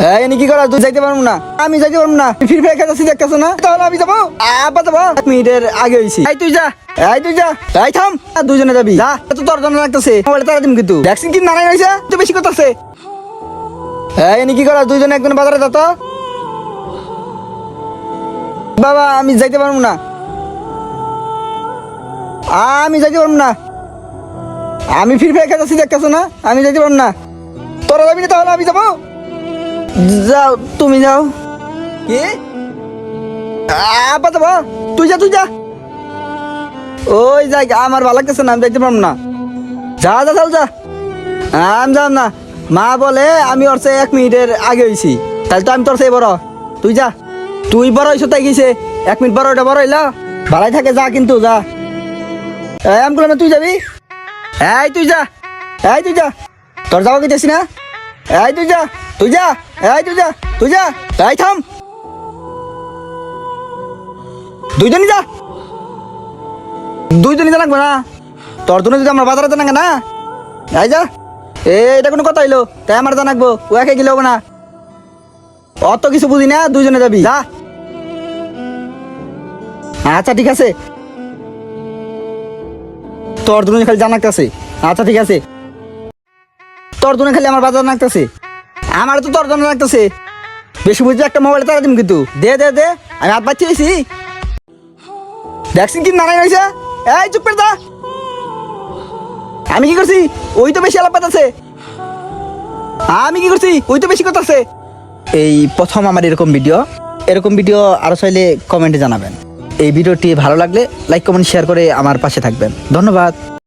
কি করা তুই যাইতে পারব না। আমি যাইতে পারব না। ফ্রি ফায়ার খেলতেছি দেখতেছো না? তাহলে আমি যাব। আবার যাব। এক মিনিটের আগে হয়েছি এই তুই যা। এই তুই যা। এই থাম। আর দুজনে যাবি। যা। তো তোর জন্য লাগতেছে। মোবাইলে তারা দিম কিন্তু। ভ্যাকসিন কি নারাই হয়েছে? তো বেশি করতেছে। এনে কি করা দুজনে একজন বাজারে যা তো। বাবা আমি যাইতে পারব না। আমি যাইতে পারব না। আমি ফ্রি ফায়ার দেখতেছো না? আমি যাইতে পারব না। তোরা যাবি না তাহলে আমি যাব। যাও, তুমি যাও। কি? আপা যাব তুই যা তুই যা। ওই যাই, আমার ভালো লাগতেছে না, আমি যাইতে না। যা যা যাও যা। আমি যাও না। মা বলে, আমি ওর চেয়ে এক মিনিটের আগে হয়েছি তাহলে তো আমি তোর চেয়ে বড়। তুই যা। তুই বড় হয়েছ তাই গেছে। এক মিনিট বড় ওটা বড় হইলা। ভালাই থাকে, যা কিন্তু, যা। আমি বললাম তুই যাবি? এই, তুই যা। এই, তুই যা। তোর যাব গেছিস না? এই, তুই যা। তুই যা, এই তুই যা তুই যা, এই থাম। দুইজনই যা। দুইজনই জানাকবো না। তোর জন্য যদি আমার বাজারে জানাঙ্গে না? এই যা। এ, এটা কোনো কথা হইল। তাই আমার জানাকবো ও একে গেলে হব না। অত কিছু বুঝি না, দুইজনে যাবি। যা। আচ্ছা ঠিক আছে। তোর দুজনে খালি জানাকতেছে আচ্ছা ঠিক আছে। তোর জন্য খালি আমার বাজার নাকতেছে আমার তো তোর জন্য লাগতেছে। বেশি বুঝছি একটা মোবাইল তারা দিম কিন্তু। দে দে দে, আমি হাত পাচ্ছি হয়েছি ভ্যাকসিন কি নারাই হয়েছে এই, চুপ করে দা আমি কি করছি? ওই তো বেশি আলাপ আছে আমি কি করছি? ওই তো বেশি কথা আছে এই প্রথম আমার এরকম ভিডিও এরকম ভিডিও আরও চাইলে কমেন্টে জানাবেন। এই ভিডিওটি ভালো লাগলে লাইক কমেন্ট শেয়ার করে আমার পাশে থাকবেন। ধন্যবাদ।